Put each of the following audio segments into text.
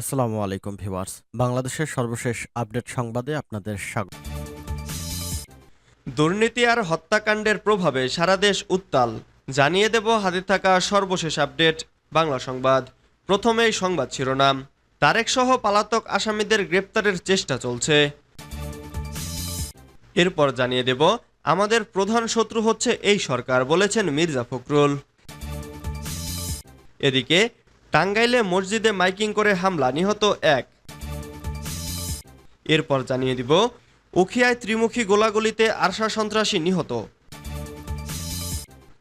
আসসালামু আলাইকুম, ভিউয়ার্স। বাংলাদেশের সর্বশেষ আপডেট সংবাদে আপনাদের স্বাগত। দুর্নীতি আর হত্যাকাণ্ডের প্রভাবে সারা দেশ উত্তাল। জানিয়ে দেব হাতে থাকা সর্বশেষ আপডেট, বাংলা সংবাদ। প্রথমেই সংবাদ শিরোনাম। তারেক সহ পালাতক আসামিদের গ্রেপ্তারের চেষ্টা চলছে। এরপর জানিয়ে দেব, আমাদের প্রধান শত্রু হচ্ছে এই সরকার, বলেছেন মির্জা ফখরুল। এদিকে টাঙ্গাইলে মসজিদে মাইকিং করে হামলা, নিহত এক। এরপর জানিয়ে দিব, উখিয়ায় ত্রিমুখী গোলাগুলিতে আরশা সন্ত্রাসী নিহত।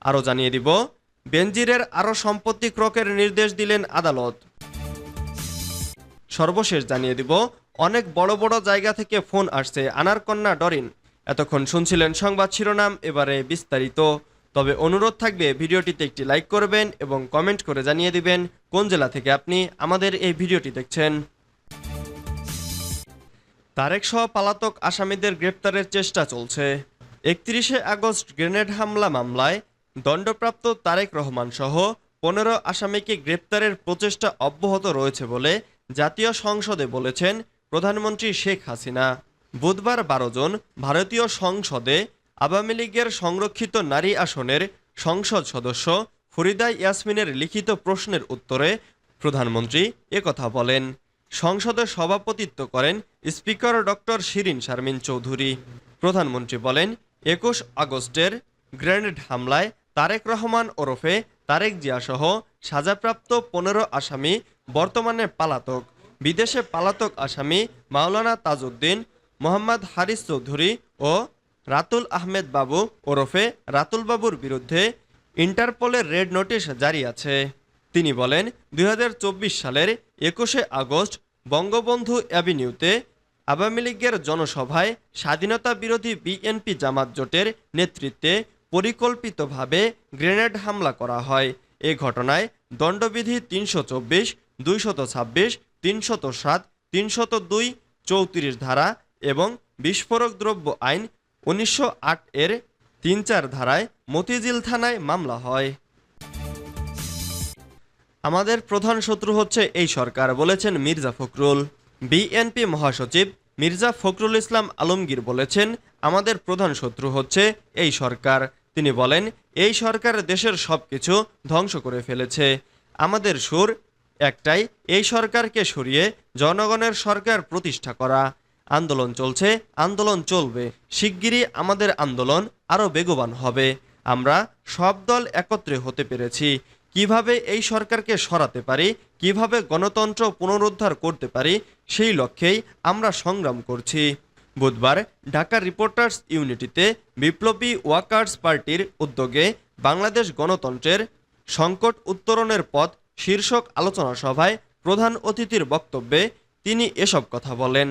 আরও জানিয়ে দিব, বেনজিরের আরও সম্পত্তি ক্রকের নির্দেশ দিলেন আদালত। সর্বশেষ জানিয়ে দিব, অনেক বড় বড় জায়গা থেকে ফোন আসছে আনারকন্যা ডরিন। এতক্ষণ শুনছিলেন সংবাদ শিরোনাম, এবারে বিস্তারিত। তবে অনুরোধ থাকবে, ভিডিওটিতে একটি লাইক করবেন এবং কমেন্ট করে জানিয়ে দিবেন কোন জেলা থেকে আপনি আমাদের এই ভিডিওটি দেখছেন? তারেক সহ পালাতক আসামিদের গ্রেপ্তারের চেষ্টা চলছে। একত্রিশে আগস্ট গ্রেনেড হামলা মামলায় দণ্ডপ্রাপ্ত তারেক রহমান সহ পনেরো আসামিকে গ্রেপ্তারের প্রচেষ্টা অব্যাহত রয়েছে বলে জাতীয় সংসদে বলেছেন প্রধানমন্ত্রী শেখ হাসিনা। বুধবার বারো জন ভারতীয় সংসদে আওয়ামী লীগের সংরক্ষিত নারী আসনের সংসদ সদস্য ফরিদা ইয়াসমিনের লিখিত প্রশ্নের উত্তরে প্রধানমন্ত্রী একথা বলেন, সংসদে সভাপতিত্ব করেন স্পিকার ডক্টর শিরিন শারমিন চৌধুরী। প্রধানমন্ত্রী বলেন, একুশ আগস্টের গ্রেনেড হামলায় তারেক রহমান ওরফে তারেক জিয়াসহ সাজাপ্রাপ্ত পনেরো আসামি বর্তমানে পালাতক। বিদেশে পালাতক আসামি মাওলানা তাজউদ্দিন, মোহাম্মদ হারিস চৌধুরী ও রাতুল আহমেদ বাবু ওরফে রাতুল বাবুর বিরুদ্ধে ইন্টারপোলের রেড নোটিশ জারি আছে। তিনি বলেন, দুই হাজার চব্বিশ সালের একুশে আগস্ট বঙ্গবন্ধু অ্যাভিনিউতে আওয়ামী লীগের জনসভায় স্বাধীনতা বিরোধী বিএনপি জামাত জোটের নেতৃত্বে পরিকল্পিতভাবে গ্রেনেড হামলা করা হয়। এ ঘটনায় দণ্ডবিধি তিনশো চব্বিশ, দুইশত ছাব্বিশ, তিনশত সাত, তিনশত দুই, চৌত্রিশ ধারা এবং বিস্ফোরক দ্রব্য আইন উনিশশো আট এর তিন চার ধারায় মতিঝিল থানায় মামলা হয়। আমাদের প্রধান শত্রু হচ্ছে এই সরকার, বলেছেন মির্জা ফখরুল। বিএনপি মহাসচিব মির্জা ফখরুল ইসলাম আলমগীর বলেছেন, আমাদের প্রধান শত্রু হচ্ছে এই সরকার। তিনি বলেন, এই সরকার দেশের সব কিছু ধ্বংস করে ফেলেছে। আমাদের সুর একটাই, এই সরকারকে সরিয়ে জনগণের সরকার প্রতিষ্ঠা করা। আন্দোলন চলছে, আন্দোলন চলবে। শিগগিরই আমাদের আন্দোলন আরও বেগবান হবে। আমরা সব দল একত্রে হতে পেরেছি। কীভাবে এই সরকারকে সরাতে পারি, কীভাবে গণতন্ত্র পুনরুদ্ধার করতে পারি, সেই লক্ষ্যেই আমরা সংগ্রাম করছি। বুধবার ঢাকা রিপোর্টার্স ইউনিটিতে বিপ্লবী ওয়ার্কার্স পার্টির উদ্যোগে বাংলাদেশ গণতন্ত্রের সংকট উত্তরণের পথ শীর্ষক আলোচনা সভায় প্রধান অতিথির বক্তব্যে তিনি এসব কথা বলেন।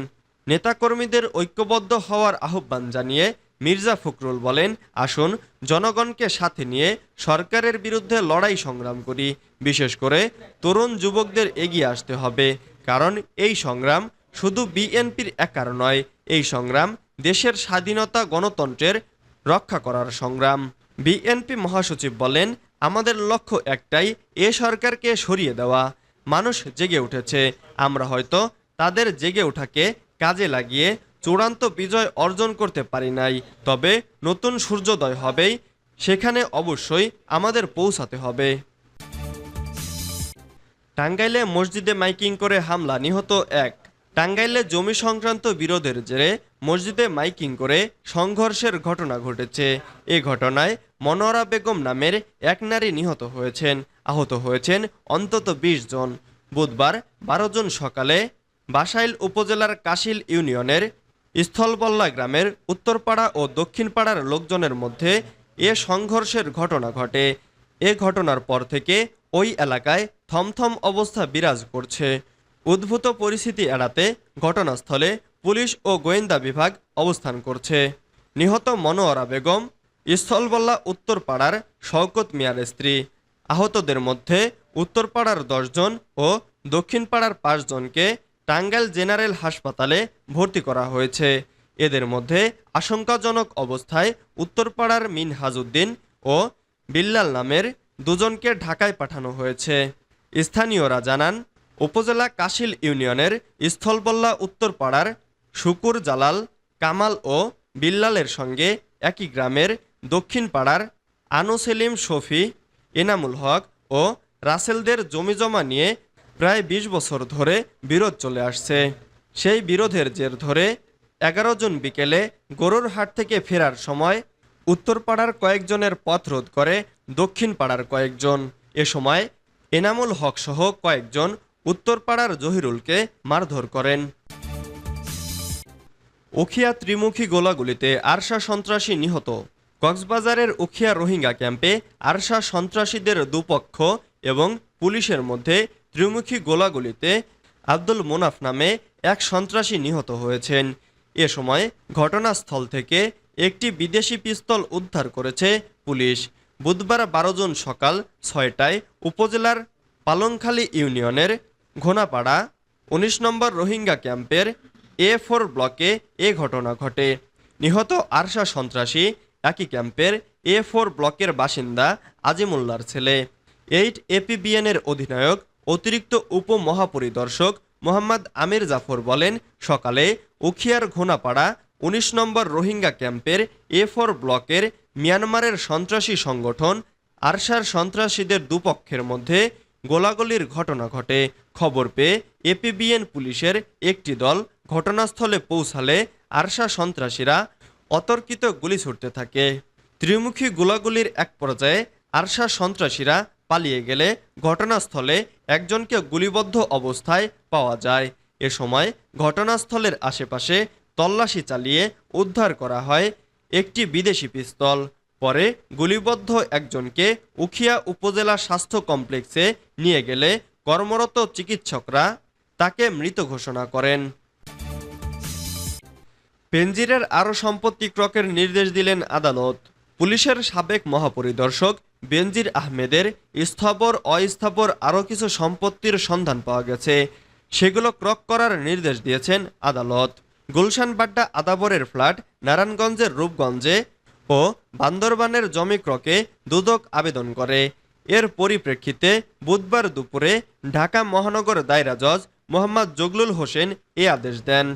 নেতাকর্মীদের ঐক্যবদ্ধ হওয়ার আহ্বান জানিয়ে মির্জা ফখরুল বলেন, আসুন, জনগণকে সাথে নিয়ে সরকারের বিরুদ্ধে লড়াই সংগ্রাম করি। বিশেষ করে তরুণ যুবকদের এগিয়ে আসতে হবে। কারণ এই সংগ্রাম শুধু বিএনপির একার নয়, এই সংগ্রাম দেশের স্বাধীনতা গণতন্ত্রের রক্ষা করার সংগ্রাম। বিএনপি মহাসচিব বলেন, আমাদের লক্ষ্য একটাই, এ সরকারকে সরিয়ে দেওয়া। মানুষ জেগে উঠেছে। আমরা হয়তো তাদের জেগে ওঠাকে কাজে লাগিয়ে চূড়ান্ত বিজয় অর্জন করতে পারি নাই। তবে নতুন সূর্যোদয় হবেই, সেখানে অবশ্যই আমাদের পৌঁছাতে হবে। টাঙ্গাইলে মসজিদে মাইকিং করে হামলা, নিহত এক। টাঙ্গাইলে জমি সংক্রান্ত বিরোধের জেরে মসজিদে মাইকিং করে সংঘর্ষের ঘটনা ঘটেছে। এ ঘটনায় মনোয়ারা বেগম নামের এক নারী নিহত হয়েছেন, আহত হয়েছেন অন্তত ২০ জন। বুধবার বারো জন সকালে বাসাইল উপজেলার কাশিল ইউনিয়নের স্থলবল্লা গ্রামের উত্তরপাড়া ও দক্ষিণপাড়ার লোকজনের মধ্যে এ সংঘর্ষের ঘটনা ঘটে। এ ঘটনার পর থেকে ওই এলাকায় থমথম অবস্থা বিরাজ করছে। উদ্ভূত পরিস্থিতি এড়াতে ঘটনাস্থলে পুলিশ ও গোয়েন্দা বিভাগ অবস্থান করছে। নিহত মনোয়ারা বেগম, স্থলবল্লা উত্তরপাড়ার শওকত মিয়ার স্ত্রী। আহতদের মধ্যে উত্তরপাড়ার দশজন ও দক্ষিণপাড়ার পাঁচজনকে টাঙ্গাইল জেনারেল হাসপাতালে ভর্তি করা হয়েছে। এদের মধ্যে আশঙ্কাজনক অবস্থায় উত্তরপাড়ার মিনহাজউদ্দিন ও বিল্লাল নামের দুজনকে ঢাকায় পাঠানো হয়েছে। স্থানীয়রা জানান, উপজেলা কাশিল ইউনিয়নের স্থলবল্লা উত্তরপাড়ার শুকুর জালাল, কামাল ও বিল্লালের সঙ্গে একই গ্রামের দক্ষিণ পাড়ার আনু সেলিম শফি, এনামুল হক ও রাসেলদের জমিজমা নিয়ে প্রায় ২০ বছর ধরে বিরোধ চলে আসছে। সেই বিরোধের জের ধরে এগারো জন বিকেলে গরুর হাট থেকে ফেরার সময় উত্তরপাড়ার কয়েকজনের পথ রোধ করে দক্ষিণ পাড়ার কয়েকজন। এ সময় এনামুল হক সহ কয়েকজন উত্তরপাড়ার জহিরুলকে মারধর করেন। উখিয়া ত্রিমুখী গোলাগুলিতে আরশা সন্ত্রাসী নিহত। কক্সবাজারের উখিয়া রোহিঙ্গা ক্যাম্পে আরশা সন্ত্রাসীদের দুপক্ষ এবং পুলিশের মধ্যে ত্রিমুখী গোলাগুলিতে আব্দুল মোনাফ নামে এক সন্ত্রাসী নিহত হয়েছেন। এ সময় ঘটনাস্থল থেকে একটি বিদেশি পিস্তল উদ্ধার করেছে পুলিশ। বুধবার বারো জুন সকাল ছয়টায় উপজেলার পালংখালী ইউনিয়নের ঘোনাপাড়া উনিশ নম্বর রোহিঙ্গা ক্যাম্পের এ ফোর ব্লকে এ ঘটনা ঘটে। নিহত আরশা সন্ত্রাসী একই ক্যাম্পের এ ফোর ব্লকের বাসিন্দা আজিমুল্লার ছেলে। এইট এপিবিএনের অধিনায়ক অতিরিক্ত উপমহাপরিদর্শক মোহাম্মদ আমির জাফর বলেন, সকালে উখিয়ার ঘোনাপাড়া উনিশ নম্বর রোহিঙ্গা ক্যাম্পের এ ফোর ব্লকের মিয়ানমারের সন্ত্রাসী সংগঠন আরশার সন্ত্রাসীদের দুপক্ষের মধ্যে গোলাগুলির ঘটনা ঘটে। খবর পেয়ে এপিবিএন পুলিশের একটি দল ঘটনাস্থলে পৌঁছালে আরশা সন্ত্রাসীরা অতর্কিত গুলি ছুটতে থাকে। ত্রিমুখী গোলাগুলির এক পর্যায়ে আরশা সন্ত্রাসীরা পালিয়ে গেলে ঘটনাস্থলে একজনকে গুলিবদ্ধ অবস্থায় পাওয়া যায়। এ সময় ঘটনাস্থলের আশেপাশে তল্লাশি চালিয়ে উদ্ধার করা হয় একটি বিদেশি পিস্তল। পরে গুলিবদ্ধ একজনকে উখিয়া উপজেলা স্বাস্থ্য কমপ্লেক্সে নিয়ে গেলে কর্মরত চিকিৎসকরা তাকে মৃত ঘোষণা করেন। পেঞ্জিরের আরও সম্পত্তি ক্রকের নির্দেশ দিলেন আদালত। পুলিশের সাবেক মহাপরিদর্শক বেনজির আহমেদের স্থাবর, অস্থাবর আরও কিছু সম্পত্তির সন্ধান পাওয়া গেছে। সেগুলো ক্রক করার নির্দেশ দিয়েছেন আদালত। গুলশান বাড্ডা আদাবরের ফ্ল্যাট নারায়ণগঞ্জের রূপগঞ্জে ও বান্দরবানের জমি ক্রকে দুদক আবেদন করে। এর পরিপ্রেক্ষিতে বুধবার দুপুরে ঢাকা মহানগর দায়রা জজ মোহাম্মদ জগলুল হোসেন এ আদেশ দেন।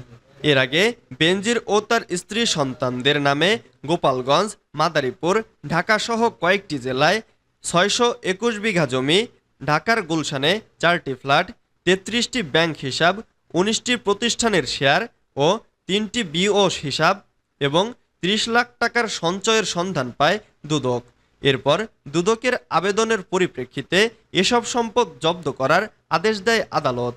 এর আগে বেনজির ও তার স্ত্রী সন্তানদের নামে গোপালগঞ্জ, মাদারীপুর, ঢাকাসহ কয়েকটি জেলায় ছয়শো একুশ বিঘা জমি, ঢাকার গুলশানে চারটি ফ্ল্যাট, তেত্রিশটি ব্যাংক হিসাব, উনিশটি প্রতিষ্ঠানের শেয়ার ও তিনটি বিও হিসাব এবং ত্রিশ লাখ টাকার সঞ্চয়ের সন্ধান পায় দুদক। এরপর দুদকের আবেদনের পরিপ্রেক্ষিতে এসব সম্পদ জব্দ করার আদেশ দেয় আদালত।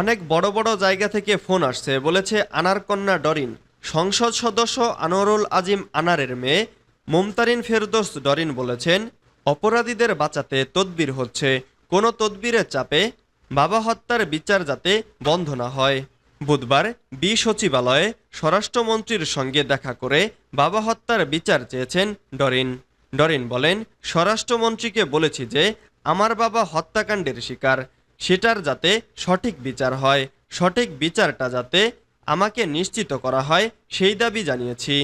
অনেক বড় বড় জায়গা থেকে ফোন আসছে, বলেছে আনার কন্যা ডরিন। সংসদ সদস্য আনোয়ারুল আজিম আনারের মেয়ে মুমতারিন ফেরদোস ডরিন বলেছেন, অপরাধীদের বাঁচাতে তদবির হচ্ছে, কোনো তদবিরের চাপে বাবা হত্যার বিচার যাতে বন্ধ না হয়। বুধবার বি সচিবালয়ে স্বরাষ্ট্রমন্ত্রীর সঙ্গে দেখা করে বাবা হত্যার বিচার চেয়েছেন ডরিন। ডরিন বলেন, স্বরাষ্ট্রমন্ত্রীকে বলেছি যে, আমার বাবা হত্যাকাণ্ডের শিকার সেটার যাতে সঠিক বিচার হয়। সঠিক বিচারটা যাতে আমাকে নিশ্চিত করা হয়, সেই দাবি জানিয়েছি।